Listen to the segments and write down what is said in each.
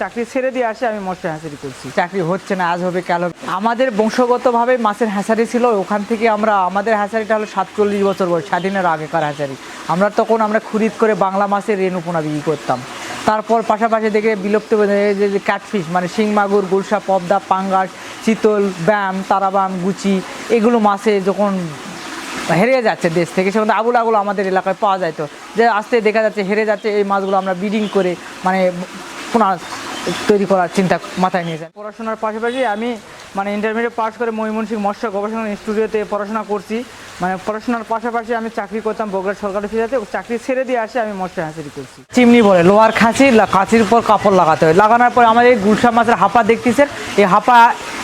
চাকরি ছেড়ে দিয়ে আসে, আমি মৎস্য হ্যাঁসারি করছি। চাকরি হচ্ছে না, আজ হবে, কাল আমাদের বংশগতভাবে মাছের হ্যাঁসারি ছিল, ওখান থেকে আমরা, আমাদের হ্যাঁসারিটা হলো সাতচল্লিশ বছর বয়স, স্বাধীনের আগেকার হ্যাঁসারি আমরা তখন আমরা খুরিদ করে বাংলা মাছের রেণুপোনা বিক্রি করতাম। তারপর পাশাপাশি দেখে বিলুপ্ত যে ক্যাটফিশ মানে শিং, মাগুর, গুলশা পবদা পাঙ্গাস, চিতল, ব্যাম, তারাবাম, গুচি, এগুলো মাছে যখন হেরে যাচ্ছে দেশ থেকে সেখানে আগুল আগুল আমাদের এলাকায় পাওয়া যায় তো। যে আস্তে দেখা যাচ্ছে, হেরে যাচ্ছে, এই মাছগুলো আমরা ব্রিডিং করে মানে পুনঃ তৈরি করার চিন্তা মাথায় নিয়ে নিয়েছেন পড়াশোনার পাশাপাশি আমি মানে ইন্টারমিডিয়েট পাস করে ময়মনসিংহ মৎস্য গবেষণা ইনস্টিটিউটে পড়াশোনা করছি। মানে পড়াশোনার পাশাপাশি আমি চাকরি করতাম বগুড়া সরকারি ফিরাতে চাকরি ছেড়ে দিয়ে আসে আমি মৎস্য হাঁসিরি করছি। চিমনি বলে, লোহার খাঁচি খাঁচির উপর কাপড় লাগাতে হয়। লাগানোর পর আমাদের এই গুলশা মাছের হাঁপা দেখতেছেন? এই হাপা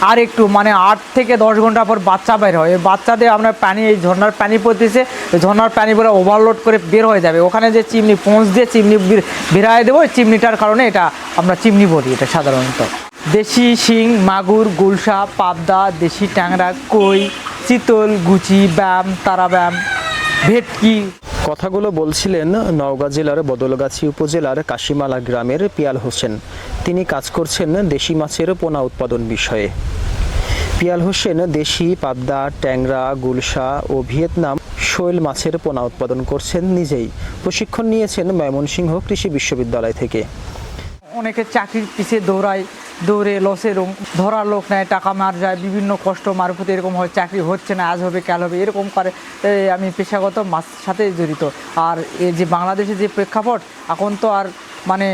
আর একটু মানে আট থেকে দশ ঘণ্টা পর বাচ্চা বের হয়। বাচ্চাদের আপনার পানি, এই ঝর্নার পানি পড়তেছে ঝর্নার পানি পরে ওভারলোড করে বের হয়ে যাবে। ওখানে যে চিমনি পৌঁছ দিয়ে চিমনি বের- বেরায় দেবো চিমনিটার কারণে এটা আমরা চিমনি বলি এটা সাধারণত। দেশি শিং, মাগুর, গুলশা, পাবদা, দেশি ট্যাংরা, কই, চিতল, গুচি, ব্যাম তারা ব্যাম ভেটকি। কথাগুলো বলছিলেন নওগাঁ জেলার বদলগাছি উপজেলার কাশিমালা গ্রামের পিয়াল হোসেন। তিনি কাজ করছেন দেশি মাছের পোনা উৎপাদন বিষয়ে। পিয়াল হোসেন, দেশি পাবদা, ট্যাংরা, গুলশা ও ভিয়েতনাম শৈল মাছের পোনা উৎপাদন করছেন নিজেই। প্রশিক্ষণ নিয়েছেন ময়মনসিংহ কৃষি বিশ্ববিদ্যালয় থেকে। অনেকে চাকরির পিছিয়ে দৌড়ায়, দৌড়ে লসে রং ধরা লোক নেয়, টাকা মার যায়, বিভিন্ন কষ্ট মারফত এরকম হয়, চাকরি হচ্ছে না, আজ হবে, কাল হবে, এরকম করে আমি পেশাগত মাছ সাথে জড়িত। আর এই যে বাংলাদেশে যে প্রেক্ষাপট, এখন তো আর মানে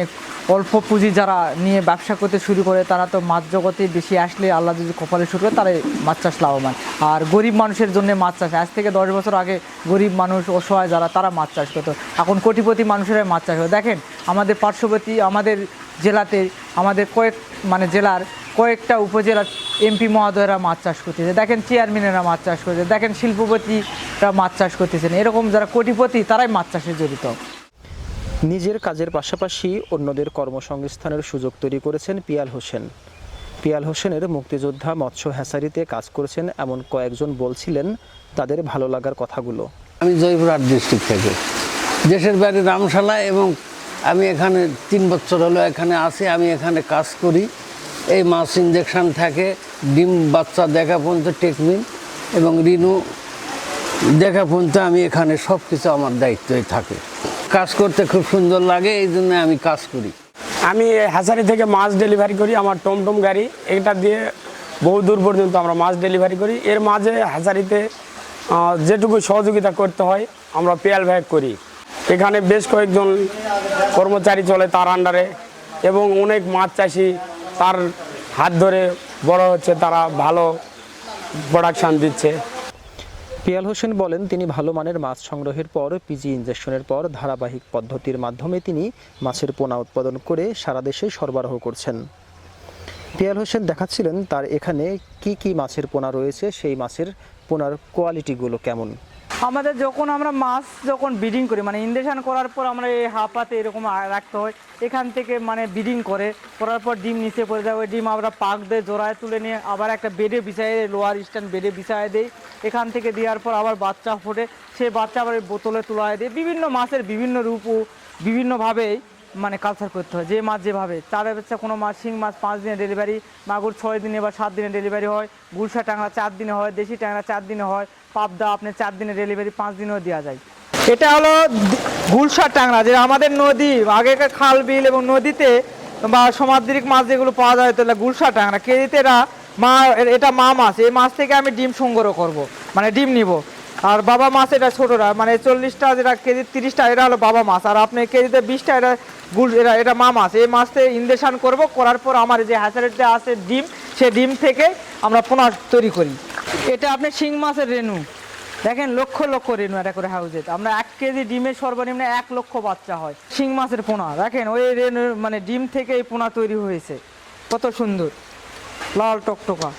অল্প পুঁজি যারা নিয়ে ব্যবসা করতে শুরু করে, তারা তো মাছ জগতে বেশি আসলে আল্লাহ যদি কপালে শুরু করে তারাই মাছ চাষ লাভবান। আর গরিব মানুষের জন্য মাছ চাষ। আজ থেকে দশ বছর আগে গরিব মানুষ অসহায় যারা, তারা মাছ চাষ করতো। এখন কোটিপতি মানুষেরাই মাছ চাষ করে। দেখেন, আমাদের পার্শ্ববর্তী, আমাদের জেলাতে, আমাদের কয়েক মানে জেলার কয়েকটা উপজেলার এমপি মহোদয়রা মাছ চাষ করতেছে। দেখেন চেয়ারম্যানেরা মাছ চাষ করতেছে। দেখেন শিল্পপতিরা মাছ চাষ করতেছেন। এরকম যারা কোটিপতি, তারাই মাছ চাষে জড়িত। নিজের কাজের পাশাপাশি অন্যদের কর্মসংস্থানের সুযোগ তৈরি করেছেন পিয়াল হোসেন। পিয়াল হোসেনের মুক্তিযোদ্ধা মৎস্য হ্যাসারিতে কাজ করেছেন এমন কয়েকজন বলছিলেন তাদের ভালো লাগার কথাগুলো। আমি জয়পুরহাট ডিস্ট্রিক্ট থেকে। দেশের বাড়ি রামশালা এবং আমি এখানে তিন বছর হলো এখানে আসি আমি এখানে কাজ করি। এই মাছ ইঞ্জেকশন থাকে, ডিম বাচ্চা দেখা পর্যন্ত টেকমিন এবং রিনু দেখা পর্যন্ত আমি এখানে সব কিছু আমার দায়িত্বই থাকে। কাজ করতে খুব সুন্দর লাগে, এই জন্য আমি কাজ করি। আমি হাজারি থেকে মাছ ডেলিভারি করি, আমার টমটম গাড়ি, এটা দিয়ে বহু দূর পর্যন্ত আমরা মাছ ডেলিভারি করি। এর মাঝে হাজারিতে যেটুকু সহযোগিতা করতে হয়, আমরা পেয়াল ব্যাগ করি। এখানে বেশ কয়েকজন কর্মচারী চলে তার আন্ডারে এবং অনেক মাছ চাষি তার হাত ধরে বড় হচ্ছে, তারা ভালো প্রোডাকশান দিচ্ছে। পিয়াল হোসেন বলেন, তিনি ভালো মানের মাছ সংগ্রহের পর পিজি ইনজেকশনের পর ধারাবাহিক পদ্ধতির মাধ্যমে তিনি মাছের পোনা উৎপাদন করে সারা দেশে সরবরাহ করছেন। পিয়াল হোসেন দেখাচ্ছিলেন তার এখানে কি কি মাছের পোনা রয়েছে, সেই মাছের পোনার কোয়ালিটিগুলো কেমন। আমাদের যখন আমরা মাছ যখন ব্রিডিং করি মানে ইন্জেকশন করার পর আমরা এই হাফাতে এরকম রাখতে হয়, এখান থেকে মানে ব্রিডিং করে, করার পর ডিম নিচে পড়ে যায়, ওই ডিম আমরা পাক দিয়ে জোড়ায় তুলে নিয়ে আবার একটা বেডে বিছাই লোয়ার স্ট্যান্ড বেডে বিছাই দেই, এখান থেকে দেওয়ার পর আবার বাচ্চা ফোটে সেই বাচ্চা আবার বোতলে তোলায় দেয়, বিভিন্ন মাছের বিভিন্ন রূপ বিভিন্নভাবেই মানে কালচার করতে হয়, যে মাছ যেভাবে। তার হচ্ছে কোনো মাছ, শিং মাছ পাঁচ দিনে ডেলিভারি মাগুর ছয় দিনে বা সাত দিনে ডেলিভারি হয়, গুলশা ট্যাংরা চার দিনে হয়, দেশি ট্যাংরা চার দিনে হয়, পাবদা আপনি চার দিনে ডেলিভারি পাঁচ দিনেও দেওয়া যায়। এটা হলো গুলশা ট্যাংরা, যে আমাদের নদী, আগেকার খাল, বিল এবং নদীতে বা সমাদ্রিক মাছ যেগুলো পাওয়া যায়, তাহলে গুলশা ট্যাংরা। কেজিতে মা, এটা মা মাছ, এই মাছ থেকে আমি ডিম সংগ্রহ করব মানে ডিম নিব। আর বাবা মাছ এটা ছোটরা মানে চল্লিশটা যেটা কেজি, তিরিশটা এটা হলো বাবা মাছ। আর আপনি কেজিতে বিশটা এটা গুল এটা এটা মা মাছ। এই মাছতে থেকে ইনজেকশন করব, করার পর আমার যে হ্যাচারিতে আছে ডিম, সে ডিম থেকে আমরা পোনা তৈরি করি। এটা আপনি শিং মাছের রেনু দেখেন লক্ষ লক্ষ রেনু এটা করে হাউজে আমরা এক কেজি ডিমের সর্বনিম্ন এক লক্ষ বাচ্চা হয় শিং মাছের পোনা। দেখেন ওই রেনু মানে ডিম থেকে এই পোনা তৈরি হয়েছে। কত সুন্দর। লাল টকটকা।